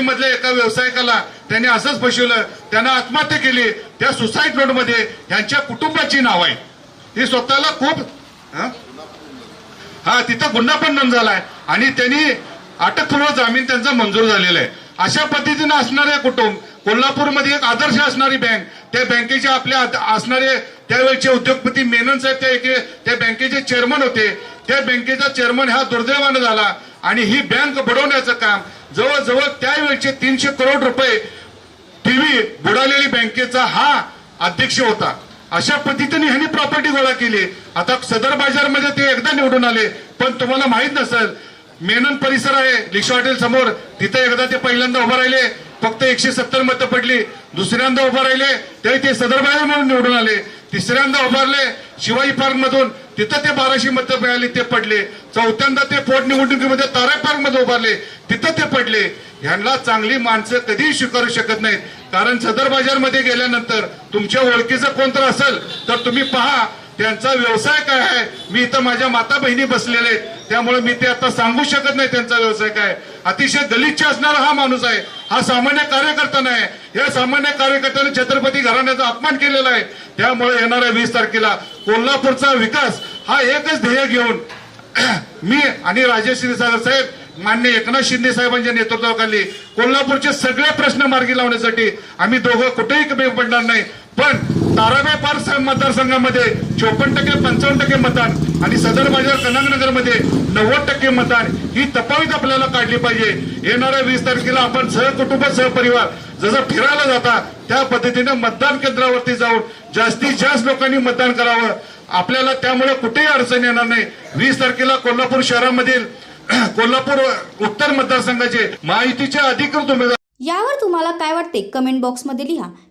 मधल्या एका व्यावसायिकाला त्यांनी असंच फसवलं त्यांना आत्महत्या केली त्या सुसाईड नोटमध्ये ह्यांच्या कुटुंबाची नाव आहे ही स्वतःला खूप हा? तिथं गुन्हा पण नोंद झालाय. आणि त्यांनी अटकपूर्व जामीन त्यांचा मंजूर झालेला आहे. अशा पद्धतीनं असणारे कुटुंब कोल्हापूरमध्ये एक आदर्श असणारी बँक त्या बँकेचे आपल्या असणारे त्यावेळेचे उद्योगपती मेनन साहेब त्या एके त्या बँकेचे चेअरमन होते. त्या बँकेचा चेअरमन हा दुर्दैवानं झाला. आणि ही बँक बुडवण्याचं काम. जवळजवळ त्यावेळचे तीनशे करोड रुपये टीव्ही बुडालेली बँकेचा हा अध्यक्ष होता. अशा पद्धतीने ह्यांनी प्रॉपर्टी गोळा केली. आता सदर बाजारमध्ये ते एकदा निवडून आले पण तुम्हाला माहीत नसेल मेनन परिसर आहे रिक्षा हॉटेल समोर. तिथे एकदा ते पहिल्यांदा उभं राहिले फक्त एकशे सत्तर मतं पडली. दुसऱ्यांदा उभं राहिले तरी ते सदर बाजार म्हणून निवडून आले. तिसऱ्यांदा उभारले शिवाजी पार्क मधून. तिथं ते बाराशे मतं मिळाली ते पडले. चौथ्यांदा ते पोटनिवडणुकीमध्ये तारा पार्कमध्ये उभारले तिथं ते पडले. ह्यांना चांगली माणसं कधीही स्वीकारू शकत नाहीत. कारण सदर बाजारमध्ये गेल्यानंतर तुमच्या ओळखीचं कोणतं असेल तर तुम्ही पहा त्यांचा व्यवसाय काय आहे? मी इथं माझ्या माता बहिणी बसलेले आहेत. त्यामुळे मी ते आता सांगू शकत नाही त्यांचा व्यवसाय काय अतिशय गलिच्छ असणारा हा माणूस आहे. हा सामान्य कार्यकर्ता नाही. या सामान्य कार्यकर्त्याने छत्रपती घराण्याचा अपमान केलेला आहे. त्यामुळे येणाऱ्या वीस तारखेला कोल्हापूरचा विकास हा एकच ध्येय घेऊन मी आणि राजेश क्षीरसागर साहेब मान्य एकनाथ शिंदे साहेबांच्या नेतृत्वाखाली कोल्हापूरचे सगळे प्रश्न मार्गी लावण्यासाठी आम्ही दोघं कुठेही कमी पडणार नाही. पण ताराबाई पार मतदारसंघामध्ये चोपन्न टक्के पंचावन्न टक्के मतदान आणि सदर बाजार कनकनगरमध्ये नव्वद टक्के मतदान ही तपावीत आपल्याला काढली पाहिजे. येणाऱ्या वीस तारखेला आपण सहकुटुंब सहपरिवार जसं फिरायला जाता त्या पद्धतीने मतदान केंद्रावरती जाऊन जास्तीत जास्त लोकांनी मतदान करावं. आपल्याला त्यामुळे कुठेही अडचण येणार नाही. वीस तारखेला कोल्हापूर शहरामधील कोल्हापूर उत्तर मतदारसंघाचे महायुतीचे अधिकृत उमेदवार यावर तुम्हाला काय वाटते? कमेंट बॉक्समध्ये लिहा.